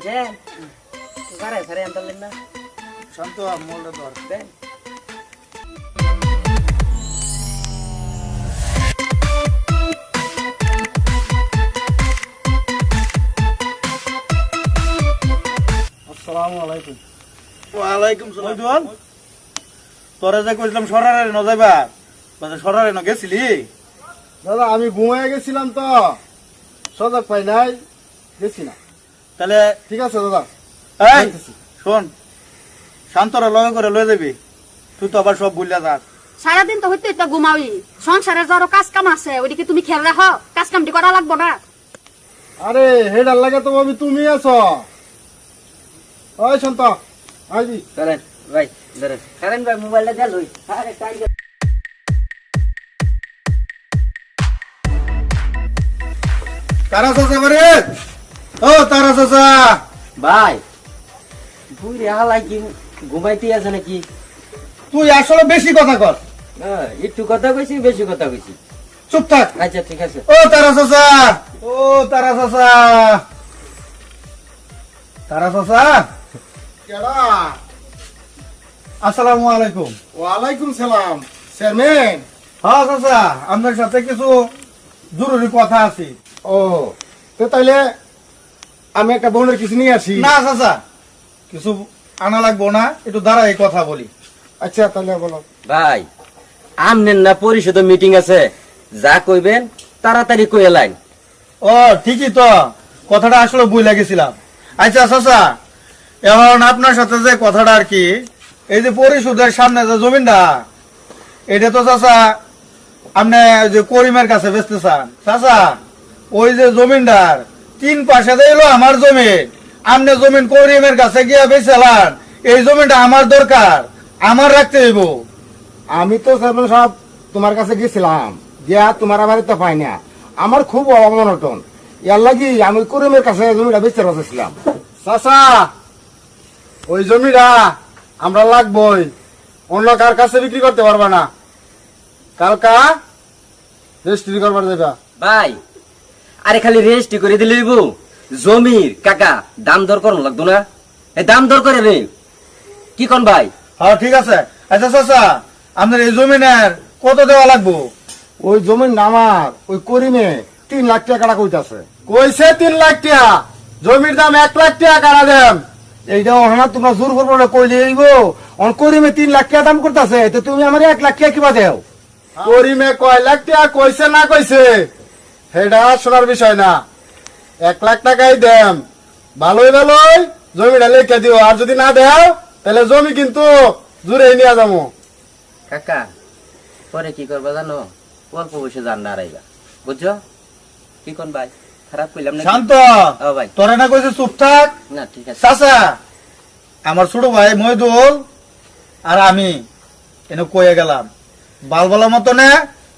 আনছেন সারাই সারাই আনতালেন না। শান্ত মোলটা ধর। আসসালামু আলাইকুম। ওয়ালাইকুম সালাম। তোরা যে কইছিলাম সরারে ন যাইবা বাজে সরারে ন গেছিলি? দাদা আমি ঘুমায় গেছিলাম তো সজাগ পাই নাই গেছি না। তাহলে ঠিক আছে দাদা। এই শোন শান্তরা লয় করে লয়ে যাবি। তুই তো আবার সব ভুলিয়া যাস। সারাদিন তো হইতে হইতে ঘুমাওই সংসারের যারও কাজ কাম আছে ওইদিকে তুমি খেয়াল রাখো। কাজ কামটি করা লাগবো না। আরে হেডার লাগে তো ভাবি তুমি আছো। ওই শান্ত আইবি। করেন ভাই ধরেন। করেন ভাই মোবাইলটা দেন লই। আরে তারা চাচা বারে ও তারা চাচা। ভাই বুড়ি হালাই কি ঘুমাইতে আছে নাকি? তুই আসলে বেশি কথা কর। হ্যাঁ, একটু কথা কইছি বেশি কথা কইছি। চুপ থাক। আচ্ছা ঠিক আছে। ও তারা চাচা। ও তারা চাচা। তারা চাচা। কেডা? আসসালামু আলাইকুম। ওয়ালাইকুম সালাম। চেয়ারম্যান? হ্যাঁ চাচা। আপনার সাথে কিছু জরুরি কথা আছে। ও তো তাইলে আমি একটা বোনের কিছু নিয়ে আসি। না চাচা। কিছু আনা লাগবো না একটু দাঁড়াই কথা বলি। আচ্ছা তাহলে বলো। ভাই আমনেন না পরিষদ মিটিং আছে। যা কইবেন তাড়াতাড়ি কইয়ে লাইন। ও ঠিকই তো। কথাটা আসলে বই লাগেছিলাম আচ্ছা চাচা এখন আপনার সাথে যে কথাটা আর কি এই যে পরিশোধের সামনে যে জমিনটা এটা তো চাচা আপনি ওই যে করিমের কাছে বেচতে চান। চাচা ওই যে জমিনটার তিন পাশে এলো আমার জমি। আপনি জমিন করিমের কাছে গিয়ে বেচালান এই জমিটা আমার দরকার আমার রাখতে হইব। আমি তো চেয়ারম্যান সাহেব তোমার কাছে গেছিলাম গিয়া তোমার বাড়িতে পাই না। আমার খুব অবনটন ইয়ার লাগি আমি করিমের কাছে জমিটা বেচতে বসেছিলাম। চাচা ওই জমিটা আমরা লাগবই। অন্য কার কাছে বিক্রি করতে পারবা না? কালকা রেজিস্ট্রি করবার যাবা ভাই আরে খালি রেজিস্ট্রি করে দিলে হইব। জমির কাকা দাম দর করুন লাগতো না? এই দাম দর করে রে কি কোন ভাই? হ্যাঁ ঠিক আছে। আচ্ছা চাচা আপনার এই জমিনের কত দেওয়া লাগবো? ওই জমির নামার ওই করিমে তিন লাখ টাকা কাটা কইতাছে। কইছে তিন লাখ টাকা। জমির দাম এক লাখ টাকা কাটা দেন। এইটা ওখানে তোমরা জোর করব না কইলে এইব অন করিমে তিন লাখ টাকা দাম করতেছে তো তুমি আমার এক লাখ টাকা কিবা দেও? করিমে কয় লাখ টাকা কইছে না কইছে? সেটা শোনার বিষয় না। এক লাখ টাকাই দেন ভালোই ভালোই জমিটা লেখে দিও। আর যদি না দেও তাহলে জমি কিন্তু জুড়ে নিয়ে যাব। কাকা পরে কি করবা জানো? অল্প বসে জান না আড়াইবা বুঝছ? কি কোন ভাই? খারাপ কইলাম না শান্ত। ও ভাই। তোরা না কইছে চুপ থাক। না ঠিক আছে। চাচা আমার ছোট ভাই মহিদুল আর আমি এনে কয়ে গেলাম। বালবালা মতনে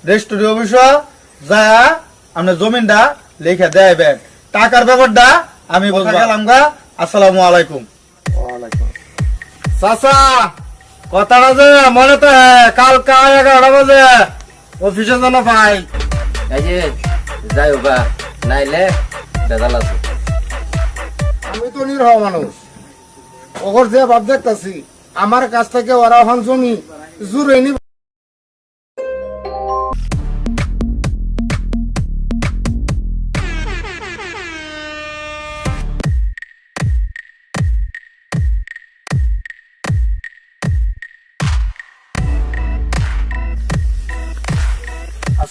রেস্টুরি অফিস যা আপনি জমিনটা লিখে দেবেন টাকার ব্যাপারটা আমি বলতে গেলাম গা? আসসালামু আলাইকুম। চাচা কথাটা যে মনে তো কালকা এগারোটা বাজে অফিসে যেন পাই এই যে যাই বা নাইলে বেজাল আছে। আমি তো নিরহ মানুষ। ওর যে ভাব দেখতেছি আমার কাছ থেকে ওরা এখন জমি জুড়ে নি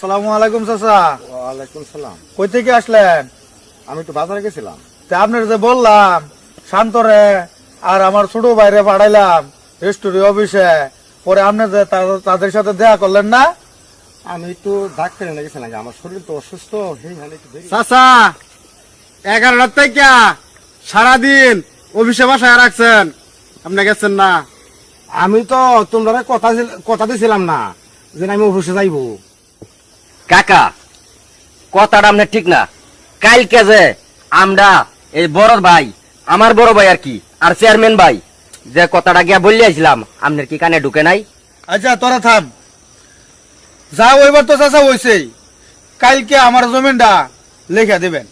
আসসালামু আলাইকুম চাচা। ওয়ালাইকুম সালাম। কই থেকে আসলেন? আমি তো বাজারে গেছিলাম। তা আপনার যে বললাম শান্তরে আর আমার ছোট ভাইরে পাঠাইলাম রেস্টুরি অফিসে। পরে আপনি যে তাদের সাথে দেখা করলেন না? আমি একটু ডাক্তারে নিয়ে গেছিলাম আমার শরীর তো অসুস্থ চাচা এগারোটার থেকে সারাদিন অফিসে বাসায় রাখছেন। আপনি গেছেন না? আমি তো তোমরা কথা কথা দিছিলাম না যে আমি অফিসে যাইবো। কাকা কথাটা আপনার ঠিক না। কালকে যে আমরা এই বড় ভাই আমার বড় ভাই আর কি আর চেয়ারম্যান ভাই যে কথাটা গিয়া বললে আসলাম আপনার কি কানে ঢুকে নাই? আচ্ছা তোরা থাম। যা ওইবার তো চাচা হয়েছেই কালকে আমার জমিনটা লেখা দেবেন।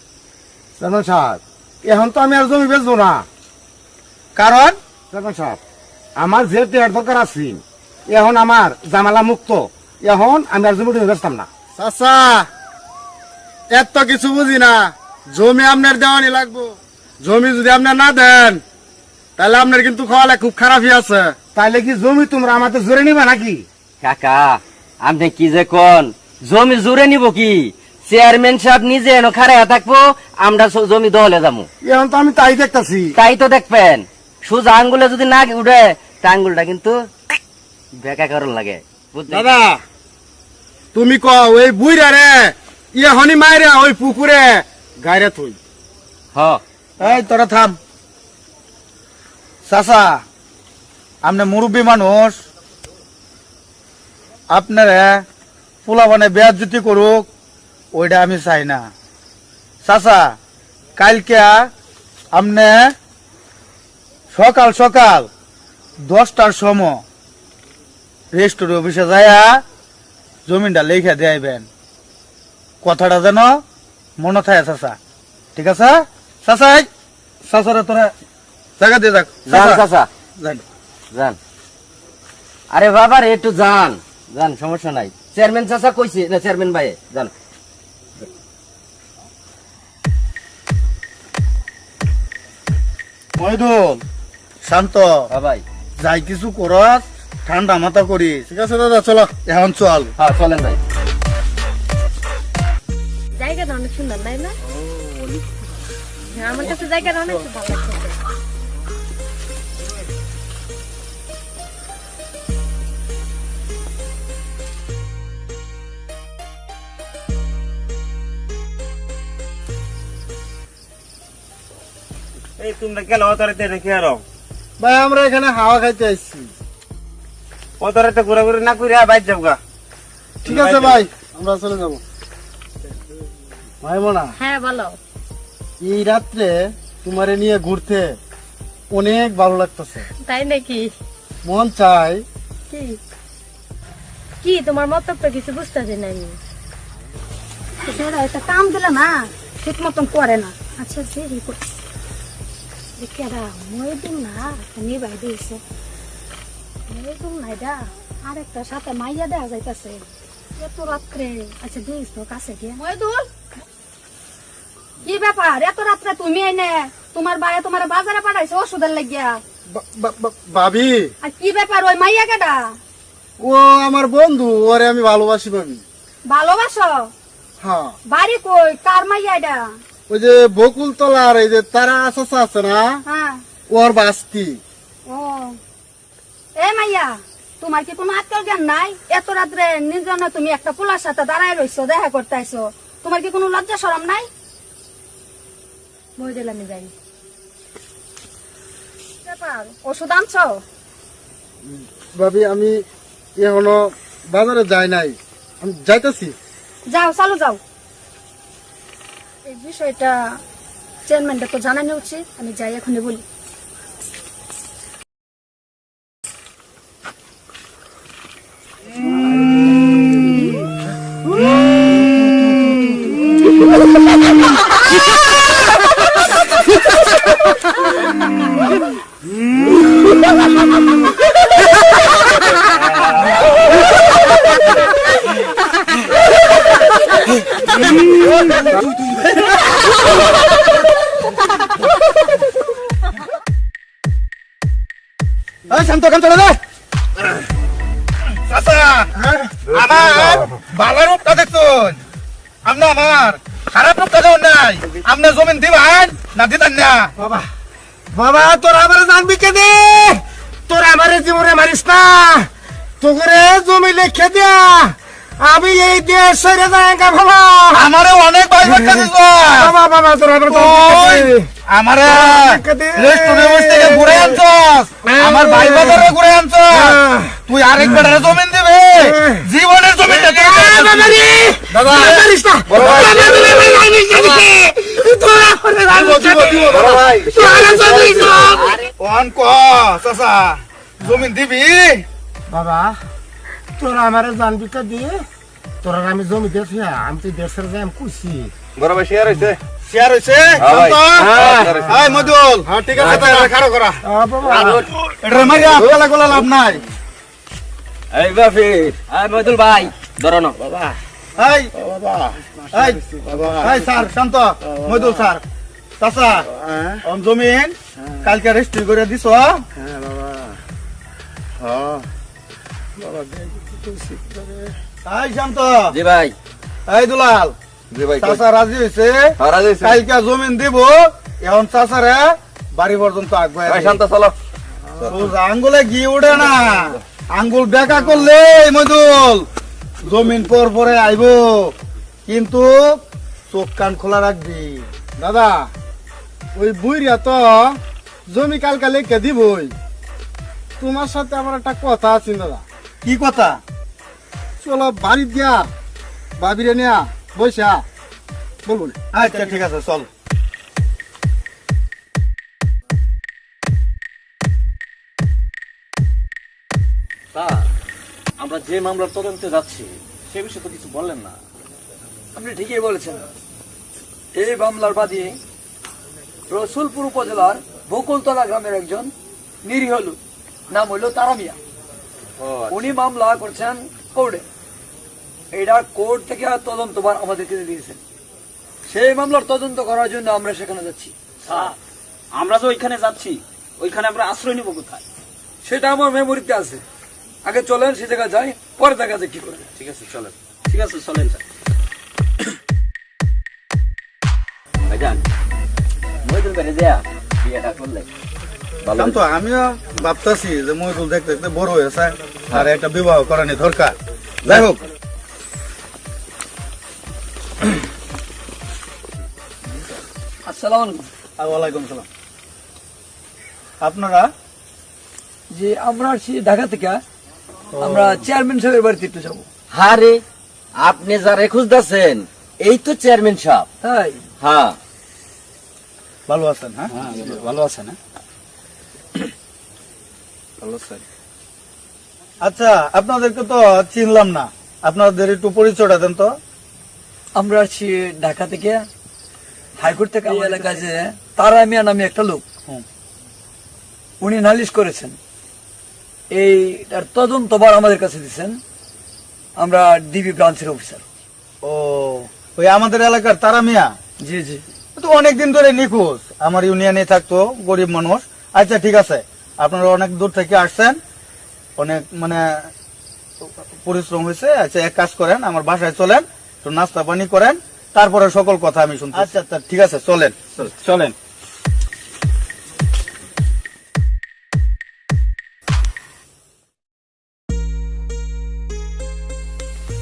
চেয়ারম্যান সাহেব এখন তো আমি আর জমি বেচবো না। কারণ? চেয়ারম্যান সাহেব আমার যেহেতু দরকার আছে এখন আমার জামালা মুক্ত। এখন আমি আর জমি বেচতাম না। চাচা এত কিছু বুঝি না। জমি আপনার দেওয়ানি লাগবো। জমি যদি আপনার না দেন তাহলে আপনার কিন্তু খাওয়ালে খুব খারাপই আছে। তাহলে কি জমি তোমরা আমাদের জোরে নিবা নাকি? কাকা আপনি কি যে কোন? জমি জুড়ে নিব কি? চেয়ারম্যান সাহেব নিজে এনো খারাইয়া থাকব আমরা জমি দহলে যাব। এখন তো আমি তাই দেখতাছি। তাই তো দেখবেন। সোজা আঙ্গুলে যদি না উঠে তা আঙ্গুলটা কিন্তু বেকা কারণ লাগে। বুঝলেন? দাদা তুমি ক ওই বুইরা রে ইয়ে হনি মাইরে ওই পুকুরে গাইরে তুই হ। এই তোরা থাম। চাচা আপনি মুরব্বী মানুষ। আপনারে আপনারা পোলাবানে বেয়াজ্জুতি করুক ওইটা আমি চাই না। চাচা কালকে আপনি সকাল সকাল দশটার সময় রেস্টোর অফিসে যায়া জমিনটা লেখা দেয়াইবেন। কথাটা যেন মনে থাকে চাচা। ঠিক আছে? চাচা এই, চাচারা তোরা জায়গা দিয়ে যাক। যান চাচা, আরে বাবা রে একটু যান। যান সমস্যা নাই। চেয়ারম্যান চাচা কইছে না চেয়ারম্যান ভাই যান। মহিদুল শান্ত। হ্যাঁ ভাই। যাই কিছু করস ঠান্ডা মাথা করি। ঠিক আছে দাদা চলো এখন চল। হ্যাঁ চলেন ভাই। জায়গাটা অনেক সুন্দর তাই না? হ্যাঁ, আমার কাছে জায়গাটা অনেক ভালো লাগছে এই তোমরা গেল রেখে আরও? ভাই আমরা এখানে হাওয়া খাইতে আসছি। অতরাতে ঘোরাঘুরি না করে বাইর যাও গা। ঠিক আছে ভাই আমরা চলে যাব। ভাই বোনা হ্যাঁ বলো। এই রাত্রে তোমারে নিয়ে ঘুরতে অনেক ভালো লাগতেছে। তাই নাকি? মন চাই কি? কি তোমার মতলবটা কিছু বুঝতেছি না আমি। একটা কাম দিলে না ঠিক মতন করে না। আচ্ছা দেরি করছি কেডা মই দিন না তুমি বাই দিয়েছে মই নাই দা আর সাথে মাইয়া দেওয়া যাইতাছে। এত রাত্রে আচ্ছা দিস তো কাছে গিয়ে। মই কি ব্যাপার? এত রাত্রে তুমি এনে তোমার বায়ে তোমার বাজারে পাঠাইছে ওষুধের লাগিয়া? বা- বা- বা- ভাবি! আর কি ব্যাপার ওই মাইয়া কেডা? ও আমার বন্ধু ওরে আমি ভালোবাসি ভাবি। ভালোবাসো? হ্যাঁ। বাড়ি কই? কার মাইয়া এটা? ওই যে বকুল তলার এই যে তারা আসাসা আছে না? হ্যাঁ। ওর বাস্তি। এ মাইয়া তোমার কি কোনো আজকাল জ্ঞান নাই? এত রাত্রে নির্জনে তুমি একটা পোলার সাথে দাঁড়ায় রইছো দেখা করতে আইছো। তোমার কি কোনো লজ্জা সরম নাই? মই দিলাম যাই ব্যাপার ওষুধ আনছো? ভাবি আমি এখনও বাজারে যাই নাই। আমি যাইতেছি। যাও চালু যাও। এই বিষয়টা চেয়ারম্যানটা তো জানানো উচিত আমি যাই এখনই বলি। তোরে জমি লিখে দিয়া আমি এই দেশ ছেড়ে যাই গা আমারে অনেক ভাই দিছ বাবা বাবা তোর আমারে রেস্টুরেন্ট থেকে ঘুরে আনছস আমার ভাই বাজারে ঘুরে আনছস হ্যাঁ। তুই আরেকবার জমিন দিবে জীবনের জমিন দাদা জমিন দিবি বাবা তোর আমারে জানবি কে দিয়ে তোর আমি জমি দেখি আমি তো দেশের যাই আমি কুছি বড় ভাই শেয়ার হয়েছে শেয়ার হয়েছে হ্যাঁ ভাই। হ্যাঁ ঠিক আছে তাহলে খাড়ো করা। এটা মারিয়া গোলা গোলা লাভ নাই। এই বাপি এই মদুল ভাই ধরো না বাবা। এই এই এই স্যার শান্ত। মজুল স্যার। চাচা অন জমিন কালকে রেজিস্ট্রি করে দিছ এই শান্ত জি ভাই। এই দুলাল জি ভাই চাচা রাজি হয়েছে হারা যাইছে কালকে জমিন দিব এখন চাচারে বাড়ি পর্যন্ত আগুয়াই ভাই শান্ত চলো। সোজা আঙ্গুলে উঠে না। আঙ্গুল বেকা করলে মজুল জমিন পর পরে আইব। কিন্তু চোখ কান খোলা রাখবি। দাদা ওই বুইরা তো জমি কালকা লেখে দিবই। তোমার সাথে আমার একটা কথা আছে দাদা। কি কথা? চলো বাড়ি দিয়া বাবিরে নেয়া বৈশা বলব না। আচ্ছা ঠিক আছে চল। স্যার আমরা যে মামলার তদন্তে যাচ্ছি সে বিষয়ে তো কিছু বললেন না। আপনি ঠিকই বলেছেন। এই মামলার বাদী রসুলপুর উপজেলার বকুলতলা গ্রামের একজন নিরীহ লোক। নাম হইল তারামিয়া। উনি মামলা করছেন কোর্টে। এটা কোর্ট থেকে তদন্তবার আমাদেরকে দিয়েছেন সেই মামলার তদন্ত করার জন্য আমরা সেখানে যাচ্ছি। আমরা যে ওইখানে যাচ্ছি ওইখানে আমরা আশ্রয় নিব কোথায়? সেটা আমার মেমোরিতে আছে। আগে চলেন সে জায়গায় যাই পরে দেখা যায় কি করে ঠিক আছে চলেন। ঠিক আছে চলেন স্যার। ভাইজান মদুল করে দেয়া বিয়েটা করলে শান্ত আমিও ভাবতেছি যে মহিদুল দেখতে দেখতে বড় হয়েছে আর একটা বিবাহ করানি দরকার। যাই হোক। আসসালাম আলাইকুম। সালাম। আপনারা? যে আমরা আসছি ঢাকা থেকে। আমরা চেয়ারম্যান সাহেবের বাড়িতে একটু যাব। হারে আপনি যারে খুঁজতেছেন এই তো চেয়ারম্যান সাহেব। তাই? হ্যাঁ। ভালো আছেন হ্যাঁ? ভালো না ভালো আছেন আচ্ছা আপনাদেরকে তো চিনলাম না। আপনাদের একটু পরিচয়টা দেন তো। আমরা আসছি ঢাকা থেকে হাইকোর্ট থেকে এই এলাকায় যে তারা মিয়া নামে একটা লোক। উনি নালিশ করেছেন। এই তার তদন্তবার আমাদের কাছে দিচ্ছেন আমরা ডিবি ব্রাঞ্চের অফিসার। ও ওই আমাদের এলাকার তারা মিয়া? জি জি। তো অনেকদিন ধরে নিখোঁজ। আমার ইউনিয়নে থাকতো গরিব মানুষ। আচ্ছা ঠিক আছে। আপনারা অনেক দূর থেকে আসছেন অনেক মানে পরিশ্রম হয়েছে আচ্ছা এক কাজ করেন আমার বাসায় চলেন একটু নাস্তা পানি করেন তারপরে সকল কথা আমি শুনতে আচ্ছা আচ্ছা ঠিক আছে চলেন চলেন।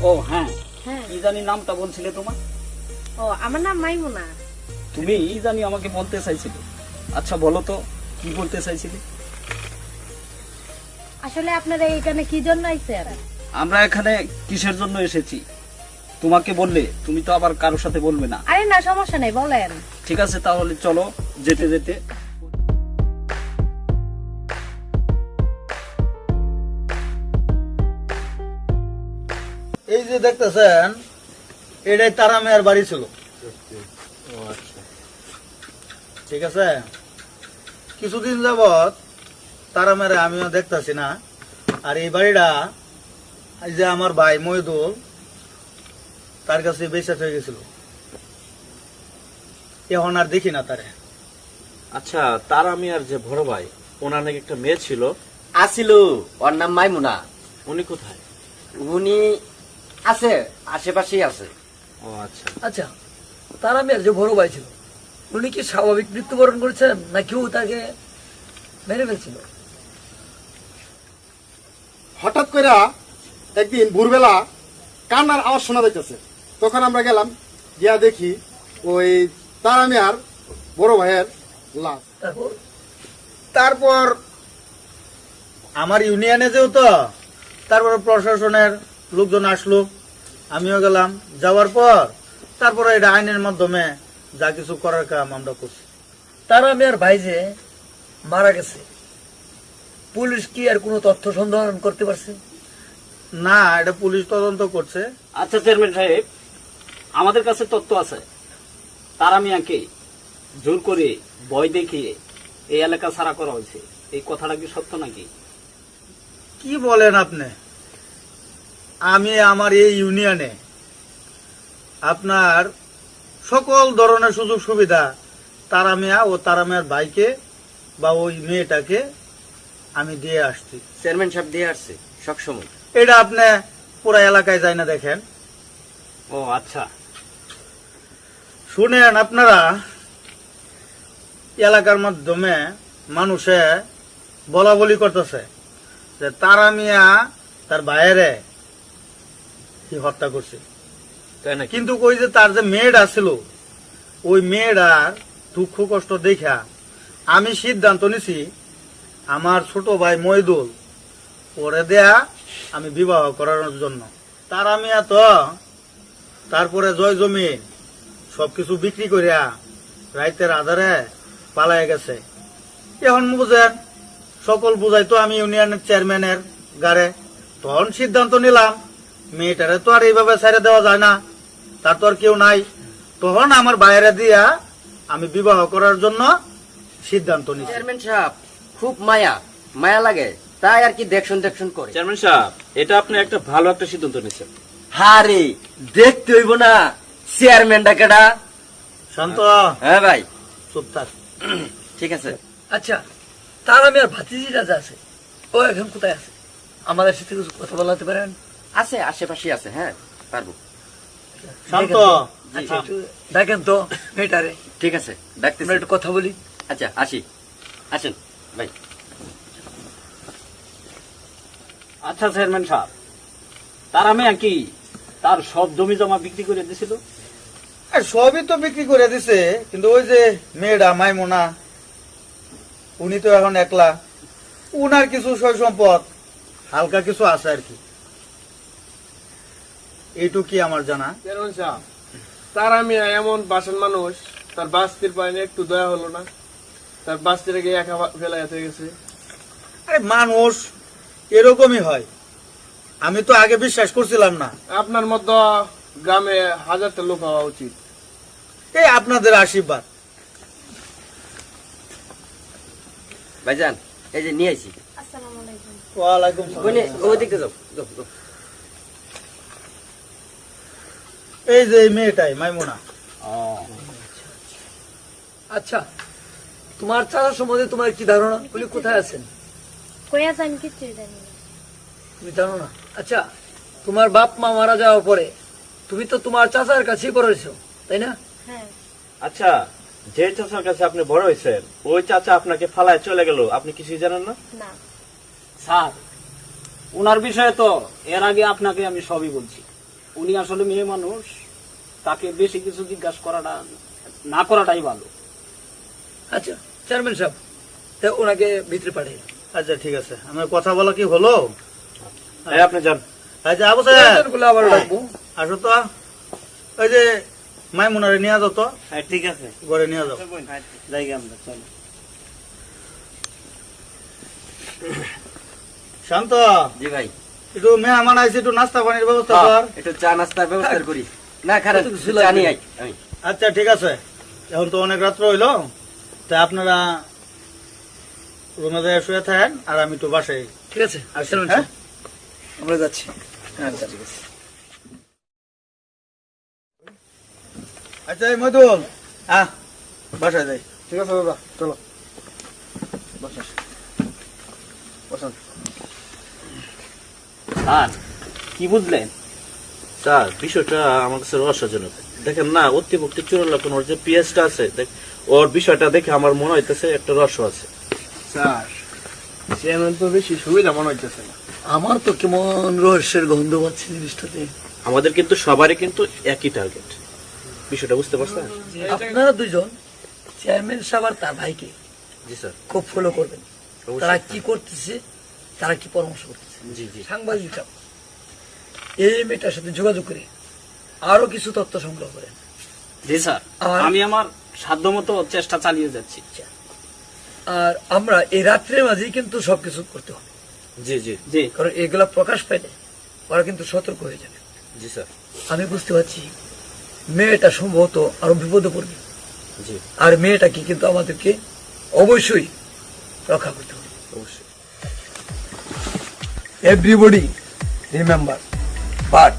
ও হ্যাঁ হ্যাঁ। কি জানি নামটা বলছিলে তোমার? ও আমার নাম মাইমুনা। তুমি কি জানি আমাকে বলতে চাইছিলে। আচ্ছা বলো তো কি বলতে চাইছিলে? আসলে আপনারা এখানে কি জন্য আইছেন? আমরা এখানে কিসের জন্য এসেছি? তোমাকে বললে তুমি তো আবার কারোর সাথে বলবে না। আরে না সমস্যা নেই বলেন। ঠিক আছে তাহলে চলো যেতে যেতে। এই যে দেখতেছেন এটাই তারা মেয়ের বাড়ি ছিল। ঠিক আছে? কিছুদিন যাবৎ তারা মেরে আমিও দেখতেছি না। আর এই বাড়িটা এই যে আমার ভাই মহিদুল তার কাছে বেঁচে হয়ে গেছিল। এখন আর দেখি না তারে। আচ্ছা তার আমি আর যে বড় ভাই ওনার নাকি একটা মেয়ে ছিল। আসিল ওর নাম মাইমুনা। উনি কোথায়? উনি আছে আশেপাশেই আছে। ও আচ্ছা। আচ্ছা তার আমি আর যে বড় ভাই ছিল উনি কি স্বাভাবিক মৃত্যুবরণ করেছেন না কেউ তাকে মেরে ফেলছিল? হঠাৎ করে একদিন ভোরবেলা কান্নার আওয়াজ শোনা যাইতেছে। তখন আমরা গেলাম, গিয়া দেখি ওই তারা বড় ভাইয়ের লাশ। তারপর আমার ইউনিয়নে যেহেতু, তারপরে প্রশাসনের লোকজন আসলো, আমিও গেলাম। যাওয়ার পর তারপরে এটা আইনের মাধ্যমে যা কিছু করার কাম আমরা করছি। তারা মেয়ের ভাই যে মারা গেছে। পুলিশ কি আর কোনো তথ্য সন্ধান করতে পারছে? না এটা পুলিশ তদন্ত করছে। আচ্ছা চেয়ারম্যান সাহেব আমাদের কাছে তথ্য আছে। তারা মিয়াকে জোর করে ভয় দেখিয়ে এই এলাকা ছাড়া করা হয়েছে। এই কথাটা কি সত্য নাকি? কি বলেন আপনি? আমি আমার এই ইউনিয়নে আপনার সকল ধরনের সুযোগ সুবিধা তারা মেয়া ও তারা মেয়ার ভাইকে বা ওই মেয়েটাকে আমি দিয়ে আসছি। চেয়ারম্যান সাহেব দিয়ে আসছে সবসময় এটা আপনি পুরা এলাকায় যায় না দেখেন। ও আচ্ছা। শুনেন আপনারা এলাকার মাধ্যমে মানুষে বলা বলি করতেছে যে তারা মিয়া তার বাইরে কি হত্যা করছে। কিন্তু ওই যে তার যে মেয়েটা ছিল ওই মেয়েটার দুঃখ কষ্ট দেখা আমি সিদ্ধান্ত নিছি আমার ছোট ভাই মইদুল পরে দেয়া আমি বিবাহ করানোর জন্য। তার আমি এত, তারপরে জয় জমিন, সবকিছু বিক্রি করিয়া রাইতের আধারে পালায় গেছে। এখন বুঝেন, সকল বুঝাই তো আমি ইউনিয়নের চেয়ারম্যানের গাড়ে তখন সিদ্ধান্ত নিলাম, মেয়েটারে তো আর এইভাবে ছেড়ে দেওয়া যায় না তার তো আর কেউ নাই। তখন আমার বাইরে দিয়া আমি বিবাহ করার জন্য সিদ্ধান্ত নিছি। চেয়ারম্যান সাহেব খুব মায়া মায়া লাগে। তাই আর কি দেখশন দেখুন করে। চেয়ারম্যান সাহেব এটা আপনি একটা ভালো একটা সিদ্ধান্ত নিয়েছেন। হারে দেখতে হইব না। চেয়ারম্যান ডাকেডা শান্ত। হ্যাঁ ভাই। চুপ থাক। ঠিক আছে। আচ্ছা তার আমি আর ভাতিজিটা যে আছে ও এখন কোথায় আছে? আমাদের সাথে কিছু কথা বলাতে পারেন? আছে আশেপাশে আছে হ্যাঁ পারব। শান্ত। আচ্ছা একটু দেখেন তো মেয়েটারে। ঠিক আছে ডাকতে একটু কথা বলি। আচ্ছা আসি। আসেন। ভাই আচ্ছা চেয়ারম্যান সাহেব তারা মিয়া কি তার সব জমি জমা বিক্রি করে দিছিল? সবই তো বিক্রি করে দিছে কিন্তু ওই যে মেয়েটা মাইমোনা উনি তো এখন একলা। উনার কিছু সয় সম্পদ হালকা কিছু আছে আর কি। এইটুকি আমার জানা? চেয়ারম্যান সাহেব তার আমি এমন বাসন মানুষ তার বাস্তির পায়নি একটু দয়া হলো না। তার একা ফেলা হয়ে গেছে। আরে মানুষ এরকমই হয়। আমি তো আগে বিশ্বাস করছিলাম না। আপনার মতো গ্রামে হাজারটা লোক হওয়া উচিত। এই আপনাদের আশীর্বাদ। ভাইজান এই যে নিয়ে ওয়ালাইকুম যাও। এই যে মেয়েটাই মাইমোনা। আচ্ছা। তোমার চাষার সম্বন্ধে তোমার কি ধারণা? উনি কোথায় আছেন? তুমি জানো না? আচ্ছা তোমার বাপ মা মারা যাওয়ার পরে তুমি তো তোমার চাচার কাছেই বড় হয়েছো তাই না? হ্যাঁ। আচ্ছা যে চাচার কাছে আপনি বড় হয়েছেন ওই চাচা আপনাকে ফালায় চলে গেল আপনি কিছুই জানেন না? না। স্যার ওনার বিষয়ে তো এর আগে আপনাকে আমি সবই বলছি। উনি আসলে মেয়ে মানুষ তাকে বেশি কিছু জিজ্ঞাসা করাটা না করাটাই ভালো। আচ্ছা চেয়ারম্যান সাহেব তা ওনাকে ভিতরে পাঠিয়ে আচ্ছা ঠিক আছে। আমার কথা বলা কি হলো? এই আপনি যান। আচ্ছা আবু আবার ডাকবো আসো তো। ওই যে মাইমুনারে নিয়ে যাও তো। হ্যাঁ ঠিক আছে। ঘরে নিয়ে যাও। জায়গা আমরা চলো। শান্ত। জি ভাই। একটু মেহমান আইছে একটু নাস্তা পানির ব্যবস্থা কর। একটু চা নাস্তার ব্যবস্থা করি। না খারাপ চা নিয়ে আই আচ্ছা ঠিক আছে। এখন তো অনেক রাত্র হইল। তা আপনারা রুমে যায় শুয়ে থাকেন আর আমি তো বাসায় ঠিক আছে আসি, চেয়ারম্যান হ্যাঁ? আমরা যাচ্ছি। আচ্ছা ঠিক আছে। আচ্ছা এই মধুল আহ বাসায় যাই। ঠিক আছে দাদা চলো। স্যার কি বুঝলেন? স্যার বিষয়টা আমার কাছে রহস্যজনক। দেখেন না অতিভক্তি চুরাল্লাপন ওর যে পিএসটা আছে দেখ ওর বিষয়টা দেখে আমার মনে হইতেছে একটা রহস্য আছে। স্যার চেয়ারম্যান তো বেশি সুবিধা মনে হইতেছে না। আমার তো কেমন রহস্যের গন্ধ পাচ্ছি জিনিসটাতে। আমাদের কিন্তু সবারই কিন্তু একই টার্গেট বিষয়টা বুঝতে পারছেন? আপনারা দুজন চেয়ারম্যান সাহেব আর তার ভাইকে জি স্যার। খুব ফলো করবেন। তারা কি করতেছে তারা কি পরামর্শ করতেছে? জি জি। সাংবাদিকরা। এই মেয়েটার সাথে যোগাযোগ করে। আরও কিছু তথ্য সংগ্রহ করেন। জি স্যার আর- আমি আমার সাধ্যমতো চেষ্টা চালিয়ে যাচ্ছি। আর আমরা এই রাত্রের মাঝেই কিন্তু সবকিছু করতে হবে। জি জি জি। কারণ এগুলা প্রকাশ পাইলে ওরা কিন্তু সতর্ক হয়ে যাবে। জি স্যার। আমি বুঝতে পারছি মেয়েটা সম্ভবত আরও বিপদে পড়বে। জি। আর মেয়েটাকে কিন্তু আমাদেরকে অবশ্যই রক্ষা করতে হবে। অবশ্যই। Everybody remember but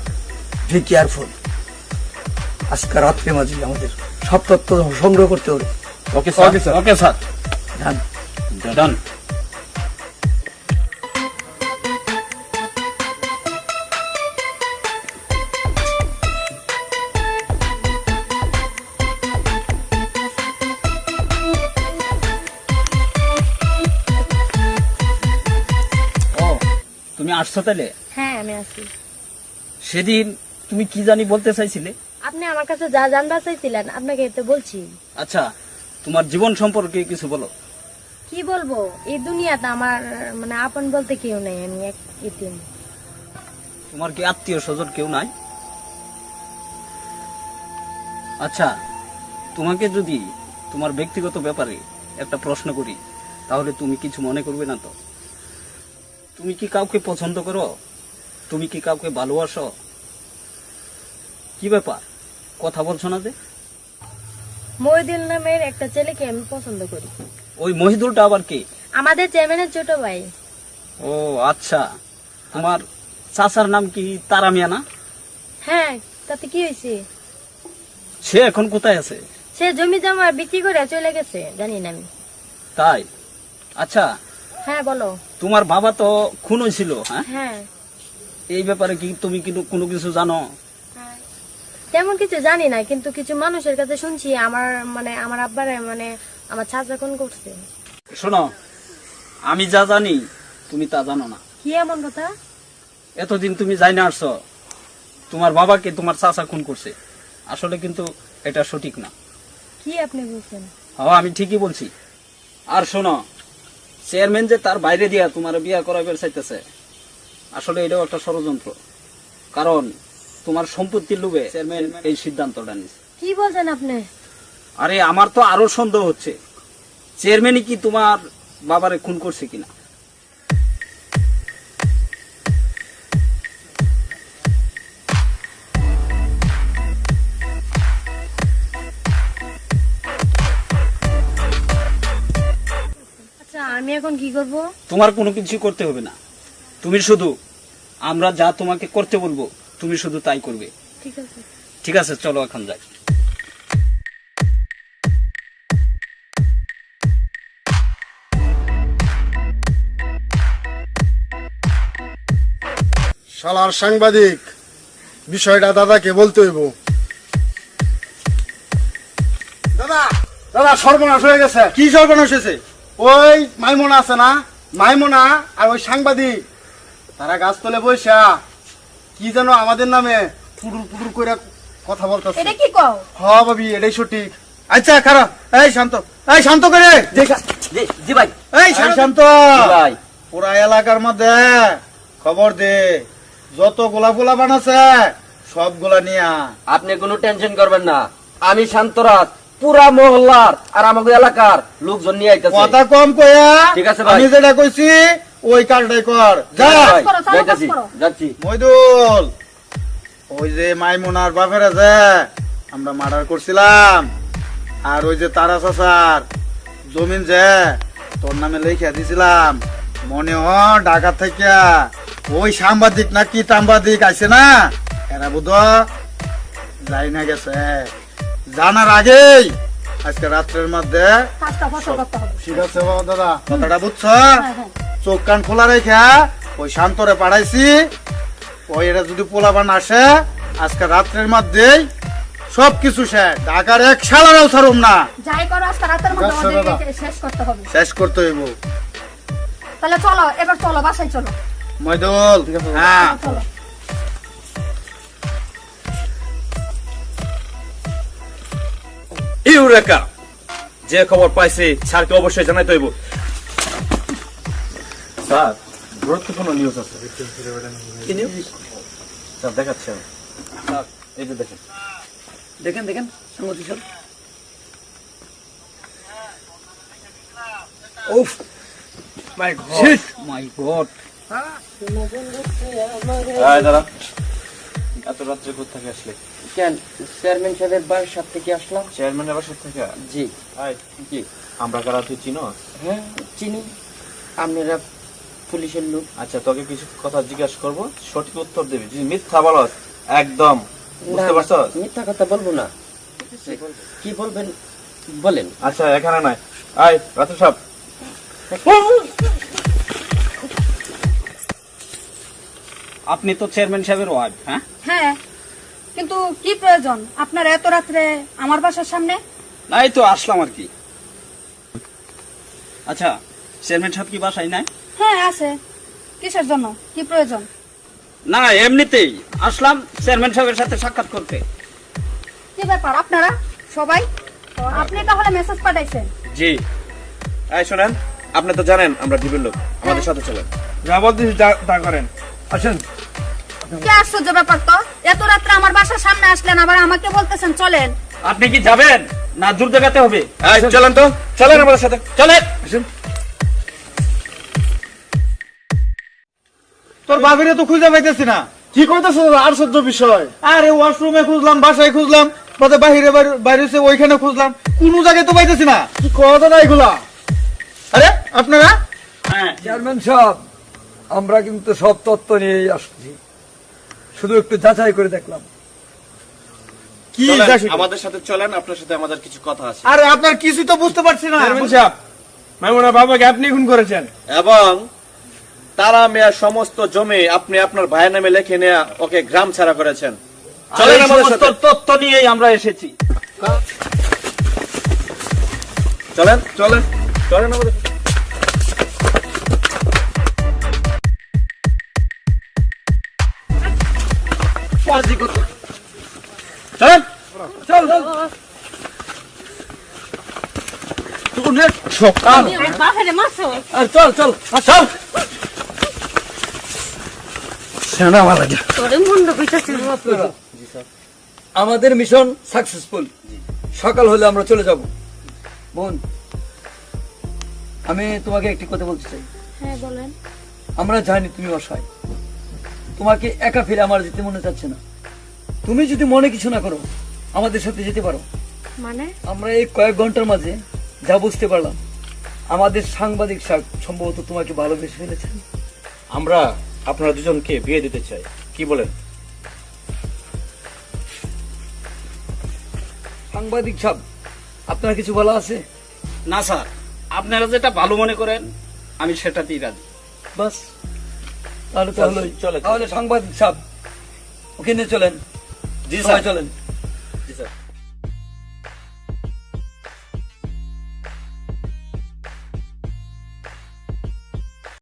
be careful আজকে রাত্রে মাঝে আমাদের সব তথ্য সংগ্রহ করতে হবে। ওকে স্যার ওকে স্যার ধ্যান ডান ও তুমি আসছো তাহলে? হ্যাঁ আমি আছি সেদিন তুমি কি জানি বলতে চাইছিলে? আপনি আমার কাছে যা জানবার চাইছিলেন আপনাকে তো বলছি। আচ্ছা তোমার জীবন সম্পর্কে কিছু বলো। কি বলব? এই দুনিয়াতে আমার মানে আপন বলতে কেউ নেই আমি এক ইতিম তোমার কি আত্মীয় স্বজন কেউ নাই? আচ্ছা তোমাকে যদি তোমার ব্যক্তিগত ব্যাপারে একটা প্রশ্ন করি তাহলে তুমি কিছু মনে করবে না তো? তুমি কি কাউকে পছন্দ করো? তুমি কি কাউকে ভালোবাসো? কি ব্যাপার? কথা বলছো না যে? মহিদুল নামের একটা ছেলেকে আমি পছন্দ করি। ওই মহিদুলটা আবার কে? আমাদের চেয়ারম্যানের ছোট ভাই। ও আচ্ছা। তোমার চাচার নাম কি তারা মিয়া না? হ্যাঁ তাতে কি হয়েছে? সে এখন কোথায় আছে? সে জমি জমা বিক্রি করে চলে গেছে জানি না আমি। তাই? আচ্ছা। হ্যাঁ বলো। তোমার বাবা তো খুন হয়েছিল হ্যাঁ? হ্যাঁ। এই ব্যাপারে কি তুমি কি কোনো কিছু জানো? তেমন কিছু জানি না কিন্তু কিছু মানুষের কাছে শুনছি আমার মানে আমার আব্বারে মানে আমার চাচা কোন করছে? শোনো আমি যা জানি তুমি তা জানো না। কি এমন কথা? এতদিন তুমি যাই না আসছো তোমার বাবাকে তোমার চাচা খুন করছে। আসলে কিন্তু এটা সঠিক না। কি আপনি বলছেন? হ্যাঁ আমি ঠিকই বলছি। আর শোনো চেয়ারম্যান যে তার বাইরে দিয়া তোমার বিয়া করাবার চাইতেছে আসলে এটাও একটা ষড়যন্ত্র। কারণ তোমার সম্পত্তির লোভে চেয়ারম্যান এই সিদ্ধান্তটা নিছে। কি বলছেন আপনি? আরে আমার তো আরও সন্দেহ হচ্ছে। চেয়ারম্যানই কি তোমার বাবারে খুন করছে কিনা? আচ্ছা আমি এখন কি করব? তোমার কোনো কিছু করতে হবে না। তুমি শুধু আমরা যা তোমাকে করতে বলব তুমি শুধু তাই করবে। ঠিক আছে। ঠিক আছে চলো এখন যাই। শালার সাংবাদিক বিষয়টা দাদাকে বলতে হইব। দাদা দাদা সর্বনাশ হয়ে গেছে। কি সর্বনাশ হয়েছে? ওই মাইমোনা আছে না? মাইমোনা আর ওই সাংবাদিক। তারা গাছতলে বৈশা কি যেন আমাদের নামে পুটুর পুটুর করে কথা বলতেছে। এটা কি কও? হ ভাবি এটাই সঠিক। আচ্ছা খারাপ। এই শান্ত এই শান্ত করে। জি জি ভাই। এই শান্ত। ভাই। পুরা এলাকার মধ্যে খবর দে। যত গোলা গোলা বানাছে সবগুলা নিয়া। আপনি কোনো টেনশন করবেন না। আমি শান্তরাজ পুরা মহল্লার আর আমাদের এলাকার লোকজন নিয়ে আইতেছে। কথা কম কয়া ঠিক আছে ভাই। আমি যেটা কইছি ওই কাজটাই কর। যা। যাচ্ছি। মইদুল ওই যে মাইমুনার বাপের আছে আমরা মার্ডার করছিলাম। আর ওই যে তারা চাচার জমিন যে তোর নামে লিখে দিছিলাম। মনে হ ঢাকা থেকে ওই সাংবাদিক না কি সাংবাদিক আছে না? এরা বুধ যাই না গেছে। জানার আগেই আজকে রাত্রের মধ্যে ঠিক আছে বাবা দাদা? কথাটা বুঝছ? হ্যাঁ হ্যাঁ। চোখ কান খোলা রেখে ওই শান্তরে পাঠাইছি। ওই এটা যদি পোলাবান আসে আজকে রাত্রের মধ্যেই সব কিছু শেষ। ঢাকার এক সালারাও ছাড়ুম না। যাই করো আজকে রাতের মধ্যে। এটা শেষ করতে হবে। শেষ করতে হইব। তাহলে চলো এবার চলো বাসায় চলো। মইদুল হ্যাঁ। চলো। ইউরেকা যে খবর পাইছি স্যারকে অবশ্যই জানাইতে হইব। স্যার গুরুত্বপূর্ণ নিউজ আছে। স্যার দেখাচ্ছি আমি। স্যার, এই যে দেখেন। দেখেন দেখেন সাংবাদিক সাহেব উফ! মাই গড মাই গড এত রাত্রে কোথা থেকে আসলে? কেন? চেয়ারম্যান সাহেবের সাথে থেকে আসলাম? চেয়ারম্যানের বাসা থেকে? জি। জি। আমরা কারা তুই চিনো? হ্যাঁ চিনি। আপনারা পুলিশের লোক। আচ্ছা তোকে কিছু কথা জিজ্ঞাসা করব। সঠিক উত্তর দিবি। যদি মিথ্যা বলস একদম। বুঝতে না, পারছস? মিথ্যা কথা বলব না। কি বলবেন? বলেন। আচ্ছা এখানে নাই। আয় রাত্রে সব। আপনি তো চেয়ারম্যান সাহেবের ওয়াইফ হ্যাঁ? হ্যাঁ কিন্তু কি প্রয়োজন? আপনার এত রাত্রে আমার বাসার সামনে? নাই তো আসলাম আর কি। আচ্ছা চেয়ারম্যান সাহেব কি বাসায় নাই? হ্যাঁ আছে। কিসের জন্য? কি প্রয়োজন? না এমনিতেই। আসলাম চেয়ারম্যান সাহেবের সাথে সাক্ষাৎ করতে। কি ব্যাপার আপনারা সবাই? আপনি তাহলে মেসেজ পাঠাইছেন। জি। আয় শোনেন আপনি তো জানেন আমরা ডিবির লোক আমাদের সাথে চলেন। যা বলতেছি তা করেন। আসেন। কি আশ্চর্য ব্যাপার তো? এত রাত্রে আমার বাসার সামনে আসলেন আবার আমাকে বলতেছেন চলেন। আপনি কি যাবেন? না দূর জায়গাতে হবে। চলেন তো। চলেন আমাদের সাথে। চলেন। তোর বাবিরে তো খুঁজে পাইতেছি না। কি কইতেছো আশ্চর্য বিষয়। আরে ওয়াশরুমে খুঁজলাম বাসায় খুঁজলাম পথে বাহিরে বাইরে ওইখানে খুঁজলাম। কোনো জায়গায় তো পাইতেছি না। কি কথা না এগুলা? আরে আপনারা? হ্যাঁ। চেয়ারম্যান সাহেব আমরা কিন্তু সব তত্ত্ব নিয়েই আসছি। শুধু একটু যাচাই করে দেখলাম। কি আমাদের সাথে চলেন আপনার সাথে আমাদের কিছু কথা আছে। আরে আপনার কিছুই তো বুঝতে পারছি না। চেয়ারম্যান সাহেব মাইমুনা বাবাকে আপনি খুন করেছেন। এবং তারা মেয়ার সমস্ত জমি আপনি আপনার ভাইয়ের নামে লিখে নেয়া ওকে গ্রাম ছাড়া করেছেন। চলেন চলেন আমাদের সাথে। তথ্য নিয়েই আমরা এসেছি। চলেন। চলেন। চলেন আমাদের সাথে। চলেন আর চল চল চল। আমাদের মিশন সাকসেসফুল। সকাল হলে আমরা চলে যাব। বোন আমি তোমাকে একটি কথা বলতে চাই। হ্যাঁ বলেন। আমরা জানি তুমি অসহায়। তোমাকে একা ফিরে আমার যেতে মনে চাচ্ছে না। তুমি যদি মনে কিছু না করো আমাদের সাথে যেতে পারো। মানে? আমরা এই কয়েক ঘণ্টার মাঝে যা বুঝতে পারলাম আমাদের সাংবাদিক সাহেব সম্ভবত তোমাকে ভালোবেসে ফেলেছেন। আমরা আপনারা দুজনকে বিয়ে দিতে চাই। কি বলেন? সাংবাদিক সাহেব আপনার কিছু বলা আছে? না স্যার। আপনারা যেটা ভালো মনে করেন আমি সেটাতেই রাজি। বাস তাহলে তো হলোই চলে, চলে। তাহলে সাংবাদিক সাহেব ওখানে চলেন। জি স্যার। চলেন। জি স্যার।